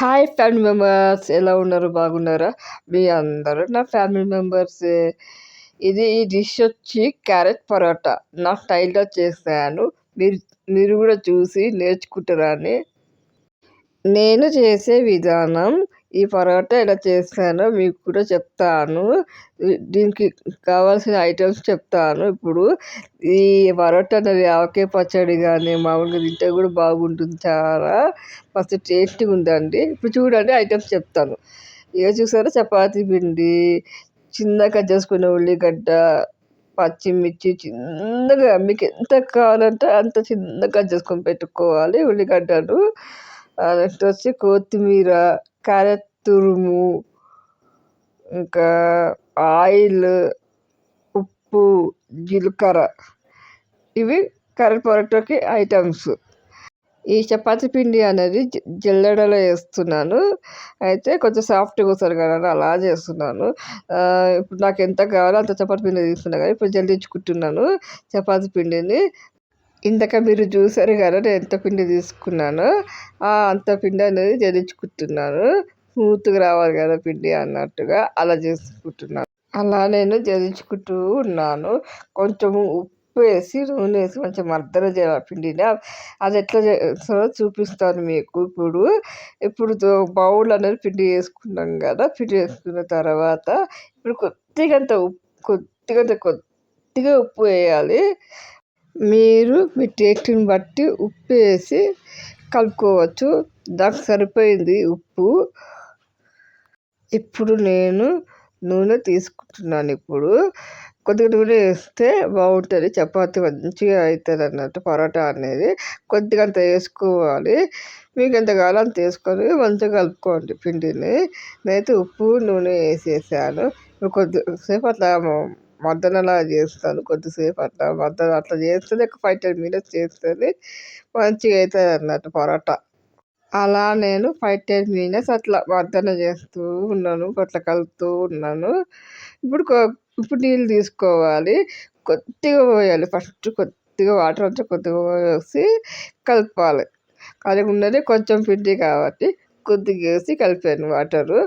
Hi family members ఎలా ఉన్నారు? బాగున్నారా? మీ అందరూ నా ఫ్యామిలీ మెంబర్స్ ఇది ఈ డిష్ వచ్చి క్యారెట్ పరోటా. నా స్టైల్లో చేశాను. మీరు మీరు కూడా చూసి నేర్చుకుంటారని. నేను చేసే విధానం ఈ పరోటా ఎలా చేస్తానో మీకు కూడా చెప్తాను. దీనికి కావాల్సిన ఐటమ్స్ చెప్తాను. ఇప్పుడు ఈ పరోటా అనేది ఆవకాయ పచ్చడి కానీ మామూలుగా తింటే కూడా బాగుంటుంది చాలా. మస్తు టేస్టీగా ఉందండి. ఇప్పుడు చూడండి ఐటమ్స్ చెప్తాను. ఇక చూసారా? చపాతీ పిండి చిన్నగా కట్ చేసుకున్న ఉల్లిగడ్డ పచ్చిమిర్చి చిన్నగా మీకు ఎంత కావాలంటే అంత చిన్నగా కట్ చేసుకొని పెట్టుకోవాలి ఉల్లిగడ్డలు నెక్స్ట్ వచ్చి కొత్తిమీర క్యారెట్ తురుము ఇంకా ఆయిల్ ఉప్పు జీలకర్ర. ఇవి కర్రీ పరోటాకి ఐటమ్స్. ఈ చపాతి పిండి అనేది జల్లెడలో వేస్తున్నాను. అయితే కొంచెం సాఫ్ట్గా వస్తారు కదా అలా చేస్తున్నాను. ఇప్పుడు నాకు ఎంత కావాలో అంత చపాతి పిండి తీసుకున్నాను కానీ ఇప్పుడు జల్లించుకుంటున్నాను చపాతి పిండిని. ఇందాక మీరు చూసారు కదా నేను ఎంత పిండి తీసుకున్నానో అంత పిండి అనేది జరించుకుంటున్నాను. స్మూత్గా రావాలి కదా పిండి అన్నట్టుగా అలా చేసుకుంటున్నాను. అలా నేను జరించుకుంటూ ఉన్నాను. కొంచెము ఉప్పు వేసి నూనె వేసి కొంచెం మర్దన చేయాలి పిండిని. అది ఎట్లా చేస్తారో చూపిస్తాను మీకు ఇప్పుడు. ఇప్పుడు బౌల్ అనేది పిండి వేసుకున్నాం కదా పిండి వేసుకున్న తర్వాత ఇప్పుడు కొద్దిగంత ఉప్పు కొద్దిగంత కొద్దిగా ఉప్పు వేయాలి. మీరు మీ టేస్ట్ని బట్టి ఉప్పు వేసి కలుపుకోవచ్చు. దానికి సరిపోయింది ఉప్పు. ఇప్పుడు నేను నూనె తీసుకుంటున్నాను ఇప్పుడు. కొద్దిగా నూనె వేస్తే బాగుంటుంది. చపాతి మంచిగా అవుతుంది అన్నట్టు పరోటా అనేది. కొద్దిగా అంత వేసుకోవాలి. మీకు ఎంత కాలం అంత వేసుకొని మంచిగా కలుపుకోండి పిండిని. నేనైతే ఉప్పు నూనె వేసేసాను. కొద్దిసేపు అట్లా మద్దనలా చేస్తాను కొద్దిసేపు అట్లా మద్దన అట్లా చేస్తే ఒక ఫైవ్ టెన్ మినిట్స్ చేస్తుంది మంచిగా అవుతుంది అన్నట్టు పరోటా. అలా నేను ఫైవ్ టెన్ మినిట్స్ అట్లా మర్దన చేస్తూ ఉన్నాను అట్లా కలుపుతూ ఉన్నాను. ఇప్పుడు ఇప్పుడు నీళ్ళు తీసుకోవాలి. కొద్దిగా పోయాలి. ఫస్ట్ కొద్దిగా వాటర్ అంతా కొద్దిగా పోసి కలపాలి. అది ఉన్నది కొంచెం పిండి కాబట్టి కొద్దిగా వేసి కలిపాను వాటరు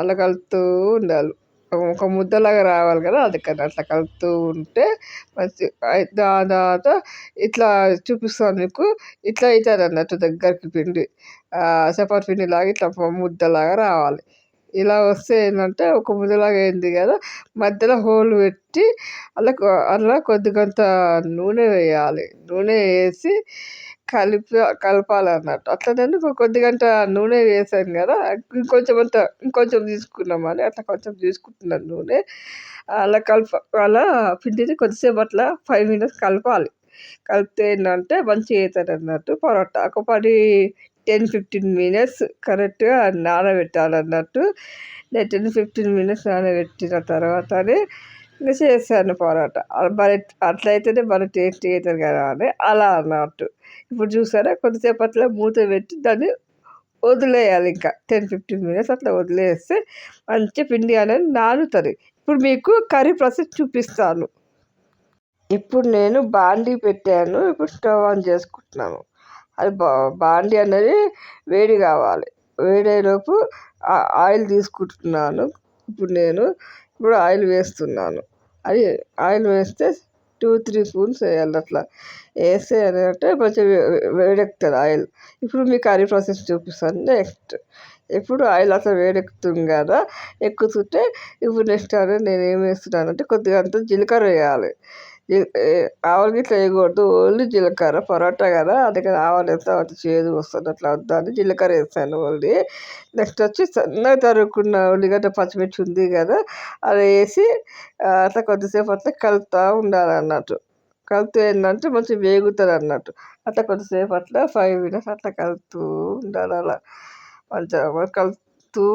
అలా కలుపుతూ ఉండాలి. ఒక ముద్దలాగా రావాలి కదా అందుకని అట్లా కలుపుతూ ఉంటే మంచి దాని తర్వాత ఇట్లా చూపిస్తాను మీకు. ఇట్లా అవుతుంది అన్నట్టు దగ్గరికి పిండి చపాతి పిండిలాగా ఇట్లా ముద్దలాగా రావాలి. ఇలా వస్తే ఏంటంటే ఒక ముద్దలాగా అయింది కదా. మధ్యలో హోల్ పెట్టి అలా అలా కొద్దిగంత నూనె వేయాలి. నూనె వేసి కలిపి కలపాలి అన్నట్టు అట్లా నేను నూనె వేసాను కదా. ఇంకొంచెం అంత ఇంకొంచెం తీసుకున్నామని అట్లా కొంచెం తీసుకుంటున్నాను నూనె. అలా కలప అలా పిండిని కొద్దిసేపు అట్లా ఫైవ్ మినిట్స్ కలపాలి. కలిపితే ఏంటంటే మంచిగా అవుతుంది అన్నట్టు పరోటా ఒక పది టెన్ ఫిఫ్టీన్ మినిట్స్ కరెక్ట్గా నానబెట్టాలన్నట్టు. నేను టెన్ ఫిఫ్టీన్ మినిట్స్ నానబెట్టిన తర్వాతనే ఇంకా చేశాను పొరాట. మరి అట్లయితేనే మరి టేస్టీ అవుతుంది కదా అని అలా అన్నట్టు. ఇప్పుడు చూసారా కొద్దిసేపు అట్లా మూత పెట్టి దాన్ని వదిలేయాలి ఇంకా. టెన్ ఫిఫ్టీన్ మినిట్స్ అట్లా వదిలేస్తే మంచి పిండి అనేది నానుతుంది. ఇప్పుడు మీకు కర్రీ ప్రాసెస్ చూపిస్తాను. ఇప్పుడు నేను బాండీ పెట్టాను. ఇప్పుడు స్టవ్ ఆన్ చేసుకుంటున్నాను. అది బా బాండీ అనేది వేడి కావాలి. వేడయ్యేలోపు ఆయిల్ తీసుకుంటున్నాను. ఇప్పుడు నేను ఇప్పుడు ఆయిల్ వేస్తున్నాను. అది ఆయిల్ వేస్తే టూ త్రీ స్పూన్స్ వేయాలి అట్లా. వేస్తే అంటే కొంచెం వేడెక్కుతుంది ఆయిల్. ఇప్పుడు మీకు కర్రీ ప్రాసెస్ చూపిస్తాను. నెక్స్ట్ ఇప్పుడు ఆయిల్ అట్లా వేడెక్కుతుంది కదా ఎక్కుతుంటే ఇప్పుడు నెక్స్ట్ అనేది నేను ఏం వేస్తున్నాను అంటే కొద్దిగా అంత జీలకర్ర వేయాలి. ఆవాలు గిట్ల వేయకూడదు. ఓన్లీ జీలకర్ర పరోటా కదా. అందుకని ఆవాలు వేస్తే అది చేదు వస్తుంది. అట్లా వద్దని జీలకర్ర వేస్తాను ఓన్లీ. నెక్స్ట్ వచ్చి సన్నగా తరుక్కున్న ఉల్లిగడ్డ పచ్చిమిర్చి ఉంది కదా అది వేసి అట్లా కొద్దిసేపు అట్లా కలుపుతూ ఉండాలి అన్నట్టు. ఏంటంటే మంచిగా వేగుతుంది అన్నట్టు. అట్లా కొద్దిసేపు అట్లా ఫైవ్ మినిట్స్ అట్లా కలుపుతూ ఉండాలి అలా. మంచిగా కలుపుతూ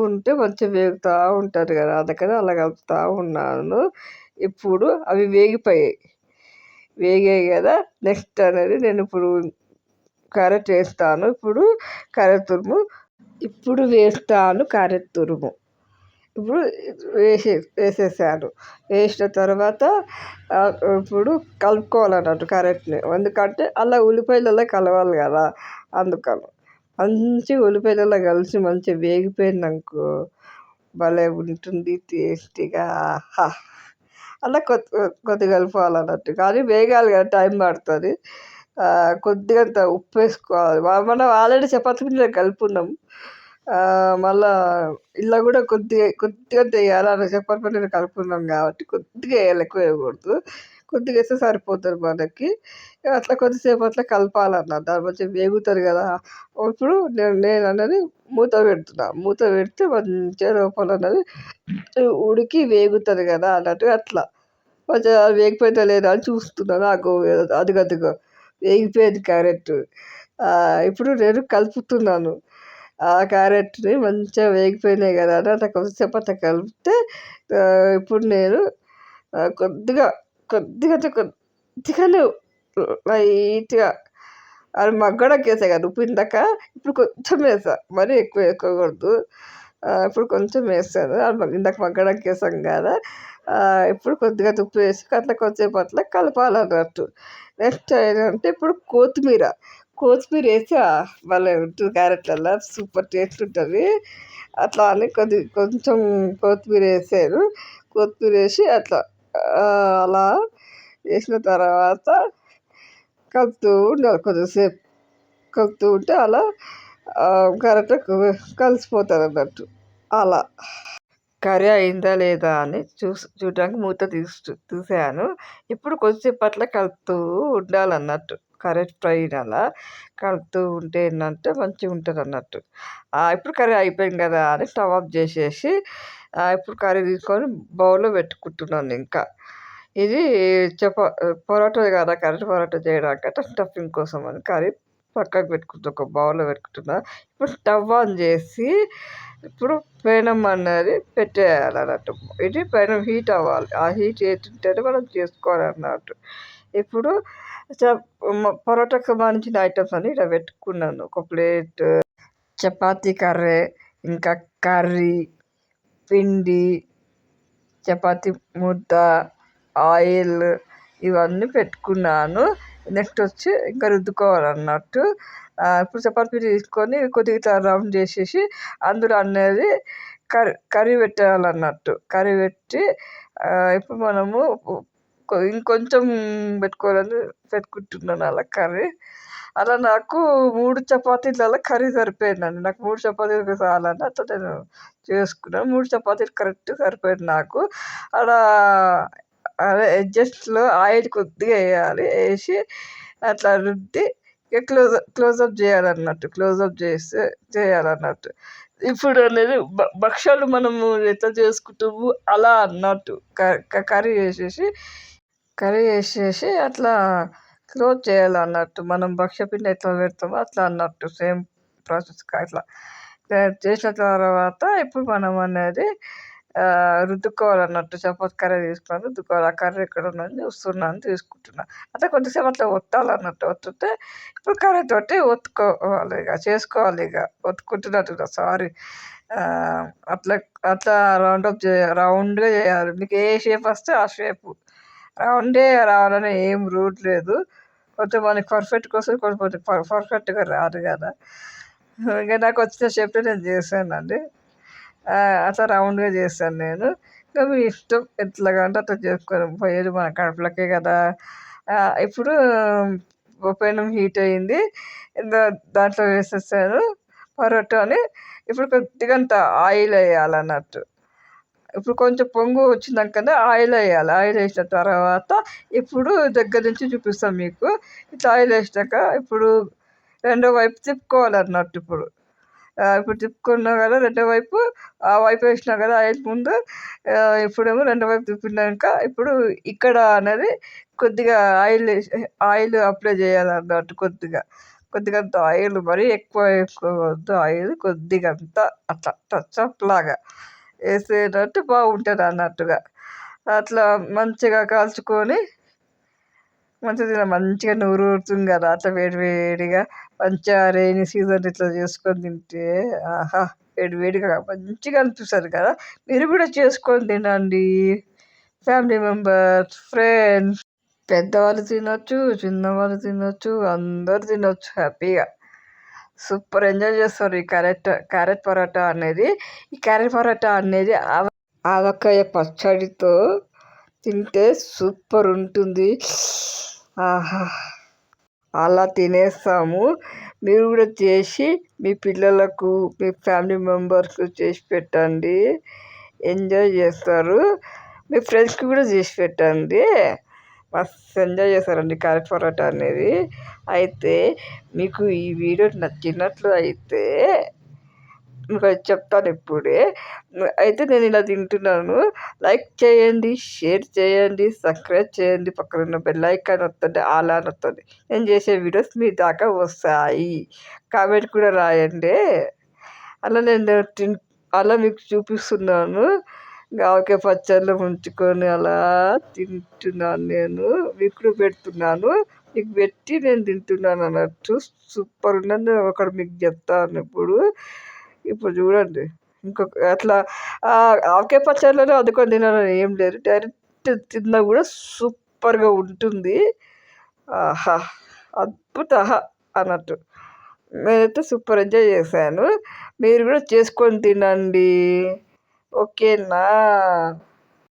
ఉంటే మంచిగా వేగుతూ ఉంటుంది కదా. అందుకని అలా కలుపుతూ ఉన్నాను. ఇప్పుడు అవి వేగిపోయాయి. వేగాయి కదా నెక్స్ట్ అనేది నేను ఇప్పుడు క్యారెట్ వేస్తాను ఇప్పుడు క్యారెట్ తురుము ఇప్పుడు వేస్తాను క్యారెట్ తురుము. ఇప్పుడు వేసే వేసేసాను. వేసిన తర్వాత ఇప్పుడు కలుపుకోవాలన్నట్టు కరెక్ట్ని ఎందుకంటే అలా ఉల్లిపాయలలో కలవాలి కదా అందుకని. మంచి ఉల్లిపాయలలో కలిసి మంచిగా వేగిపోయిందనుకో భలే ఉంటుంది టేస్టీగా. ఆహా అలా కొద్ది కొద్దిగా కలపాలన్నట్టు. కానీ వేగాలి కదా టైం పడుతుంది. కొద్దిగా అంత ఉప్పు వేసుకోవాలి. మనం ఆల్రెడీ చపాతి పిండిలో కలుపుకున్నాం. మళ్ళా ఇలా కూడా కొద్దిగా కొద్దిగా వేయాలి. అలా చపాతి పిండిలో కలుపుకున్నాం కాబట్టి కొద్దిగా వేయాలి. ఎక్కువ వేయకూడదు. కొద్దిగా వేస్తే సరిపోతుంది మనకి. అట్లా కొద్దిసేపు అట్లా కలపాలన్నా. దాని మంచిగా వేగుతుంది కదా. ఇప్పుడు నేను నేను అన్నది మూత పెడుతున్నా. మూత పెడితే మంచిగా లోపల అన్నది ఉడికి వేగుతుంది కదా అన్నట్టు అట్లా. కొంచెం వేగిపోయిందా లేదా అని చూస్తున్నాను నాకు. అది అదిగో వేగిపోయింది క్యారెట్. ఇప్పుడు నేను కలుపుతున్నాను. ఆ క్యారెట్ని మంచిగా వేగిపోయినాయి కదా అని అట్లా కొద్దిసేపు అట్లా కలిపితే ఇప్పుడు నేను కొద్దిగా కొద్దిగా కొద్దిగా లైట్గా అది మగ్గడానికి వేసా కదా ఉప్పు ఇందాక ఇప్పుడు కొంచెం వేసా. మరీ ఎక్కువ వేసుకోకూడదు. ఇప్పుడు కొంచెం వేస్తాను. ఇందాక మగ్గడానికి వేసాం కదా ఇప్పుడు కొద్దిగా ఉప్పు వేసి అట్లా కొంచెంసేపు అట్లా కలపాలన్నట్టు. నెక్స్ట్ ఏంటంటే ఇప్పుడు కొత్తిమీర. కొత్తిమీర వేసి భలే ఉంటుంది క్యారెట్లలో సూపర్ టేస్ట్ ఉంటుంది. అట్లా అని కొద్ది కొంచెం కొత్తిమీర వేసాను. కొత్తిమీర వేసి అట్లా అలా వేసిన తర్వాత కలుపుతూ ఉండాలి కొద్దిసేపు. కలుపుతూ ఉంటే అలా కరెక్ట్గా కలిసిపోతుంది అన్నట్టు అలా. కర్రీ అయిందా లేదా అని చూసి చూడడానికి మూత తీసు తీసాను. ఇప్పుడు కొద్దిసేపు అట్లా కలుపుతూ ఉండాలన్నట్టు. కరెక్ట్ ఫ్రై అలా కలుపుతూ ఉంటే ఏంటంటే మంచిగా ఉంటుంది అన్నట్టు ఇప్పుడు కర్రీ అయిపోయింది కదా అని స్టవ్ ఆఫ్ చేసేసి ఇప్పుడు కర్రీ తీసుకొని బౌల్లో పెట్టుకుంటున్నాను ఇంకా. ఇది చపా పొరాటో కదా కర్రీ పొరాటో చేయడానికి స్టఫింగ్ కోసం అని కర్రీ పక్కకు పెట్టుకుంటా ఒక బౌల్లో పెట్టుకుంటున్నా. ఇప్పుడు స్టవ్ ఆన్ చేసి ఇప్పుడు పెనం అనేది పెట్టేయాలి అన్నట్టు ఇది పెనం హీట్ అవ్వాలి. ఆ హీట్ ఏంటంటే మనం చేసుకోవాలి అన్నట్టు ఇప్పుడు పరోటాకు సంబంధించిన ఐటమ్స్ అన్ని ఇలా పెట్టుకున్నాను. ఒక ప్లేట్ చపాతీ కర్రీ ఇంకా కర్రీ పిండి చపాతి ముద్ద ఆయిల్ ఇవన్నీ పెట్టుకున్నాను. నెక్స్ట్ వచ్చి ఇంకా రుద్దుకోవాలన్నట్టు. ఇప్పుడు చపాతి పిండి తీసుకొని కొద్దిగా ఇట్లా రౌండ్ చేసేసి అందులో అనేది కర్రీ కర్రీ పెట్టాలన్నట్టు. కర్రీ పెట్టి ఇప్పుడు మనము ఇంకొంచెం పెట్టుకోవాలని పెట్టుకుంటున్నాను అలా కర్రీ. అలా నాకు మూడు చపాతీలలో కర్రీ సరిపోయిందండి నాకు మూడు చపాతీలు చాలని అట్లా నేను చేసుకున్నాను మూడు చపాతీలు కరెక్ట్ సరిపోయింది నాకు. అలా అదే అడ్జస్ట్లో ఆయిల్ కొద్దిగా వేయాలి. వేసి అట్లా రుద్ది క్లోజ్ క్లోజప్ చేయాలన్నట్టు క్లోజప్ చేస్తే చేయాలన్నట్టు. ఇప్పుడు అనేది భక్షాలు మనము ఎట్లా చేసుకుంటాము అలా అన్నట్టు. కర్రీ వేసేసి కర్రీ వేసేసి అట్లా క్లోజ్ చేయాలన్నట్టు మనం భక్ష్యపిండి ఎట్లా పెడతామో అట్లా అన్నట్టు సేమ్ ప్రాసెస్ అట్లా చేసిన తర్వాత ఇప్పుడు మనం అనేది రుద్దుకోవాలన్నట్టు సపోజ్ కర్రీ తీసుకున్నాను రుద్దుకోవాలి. ఆ కర్రీ ఎక్కడ ఉందని చూస్తున్నాను తీసుకుంటున్నాను అట్లా కొద్దిసేపు అట్లా ఒత్తాలన్నట్టు ఒత్తితే ఇప్పుడు కర్రీ తోటి ఒత్తుకోవాలి ఇక చేసుకోవాలి ఇక. ఒత్తుకుంటున్నట్టు సారీ. అట్లా అట్లా రౌండ్ అప్ చేయాలి రౌండ్గా చేయాలి. మీకు ఏ షేప్ వస్తే ఆ షేపు రౌండే రావాలని ఏం రూట్ లేదు. కొంచెం మనకి పర్ఫెక్ట్ కోసం కొంచెం పర్ఫెక్ట్గా రాదు కదా. ఇంకా నాకు వచ్చిన షేప్లో నేను చేశానండి. అట్లా రౌండ్గా చేశాను నేను. ఇంకా మీ ఇష్టం ఎట్లాగా అంటే అట్లా చేసుకొని పోయేది మన కడుపులకే కదా. ఇప్పుడు పెనం హీట్ అయింది. దాంట్లో వేసేసాను పరోటాని. ఇప్పుడు కొద్దిగా అంత ఆయిల్ వేయాలన్నట్టు. ఇప్పుడు కొంచెం పొంగు వచ్చినాకనే ఆయిల్ వేయాలి. ఆయిల్ వేసిన తర్వాత ఇప్పుడు దగ్గర నుంచి చూపిస్తాం మీకు. ఇట్లా ఆయిల్ వేసినాక ఇప్పుడు రెండో వైపు తిప్పుకోవాలన్నట్టు ఇప్పుడు. ఇప్పుడు తిప్పుకున్నాం కదా రెండో వైపు ఆ వైపు వేసినా కదా ఆయిల్ ముందు ఇప్పుడేమో రెండో వైపు తిప్పినాక ఇప్పుడు ఇక్కడ అనేది కొద్దిగా ఆయిల్ ఆయిల్ అప్లై చేయాలన్నట్టు కొద్దిగా. కొద్దిగా అంత ఆయిల్ మరీ ఎక్కువ ఎక్కువ ఆయిల్ కొద్దిగంత అట్లా టచ్ అప్ లాగా. వేసేటట్టు బాగుంటుంది అన్నట్టుగా. అట్లా మంచిగా కాల్చుకొని మంచిగా మంచిగా నూరు కదా అట్లా వేడి వేడిగా మంచిగా రైనీ సీజన్ ఇట్లా చేసుకొని తింటే ఆహా వేడి వేడిగా మంచిగా అనిపిస్తుంది కదా. మీరు కూడా చేసుకొని తినండి. ఫ్యామిలీ మెంబర్స్ ఫ్రెండ్స్ పెద్దవాళ్ళు తినొచ్చు చిన్నవాళ్ళు తినొచ్చు అందరు తినొచ్చు హ్యాపీగా. సూపర్. ఎంజాయ్ చేస్తారు ఈ క్యారెట్ క్యారెట్ పరోటా అనేది. ఈ క్యారెట్ పరోటా అనేది ఆవ ఆవకాయ పచ్చడితో తింటే సూపర్ ఉంటుంది. ఆహా. అలా తినేస్తాము. మీరు కూడా చేసి మీ పిల్లలకు మీ ఫ్యామిలీ మెంబర్స్ చేసి పెట్టండి. ఎంజాయ్ చేస్తారు. మీ ఫ్రెండ్స్కి కూడా చేసి పెట్టండి. మస్తు ఎంజాయ్ చేశారండి క్యారెట్ పరోటా అనేది. అయితే మీకు ఈ వీడియో నచ్చినట్లు అయితే మీకు చెప్తాను ఇప్పుడే. అయితే నేను ఇలా తింటున్నాను. లైక్ చేయండి షేర్ చేయండి సబ్స్క్రైబ్ చేయండి. పక్కన ఉన్న బెల్ ఐకాన్ వస్తుంది అలా అని వస్తుంది. నేను చేసే వీడియోస్ మీ దాకా వస్తాయి. కామెంట్ కూడా రాయండి. అలా నేను తిన్ అలా మీకు చూపిస్తున్నాను. ఆవకాయ పచ్చళ్ళు ముంచుకొని అలా తింటున్నాను నేను. మీకు కూడా పెడుతున్నాను. మీకు పెట్టి నేను తింటున్నాను అన్నట్టు సూపర్ ఉన్నది. ఒకటి మీకు చెప్తాను ఇప్పుడు ఇప్పుడు చూడండి. ఇంకొక అట్లా ఆవకాయ పచ్చళ్ళలో అద్దుకొని తినాలని ఏం లేదు. డైరెక్ట్ తిన్నా కూడా సూపర్గా ఉంటుంది. ఆహా అద్భుత అన్నట్టు. నేనైతే సూపర్ ఎంజాయ్ చేశాను. మీరు కూడా చేసుకొని తినండి. ఓకేనా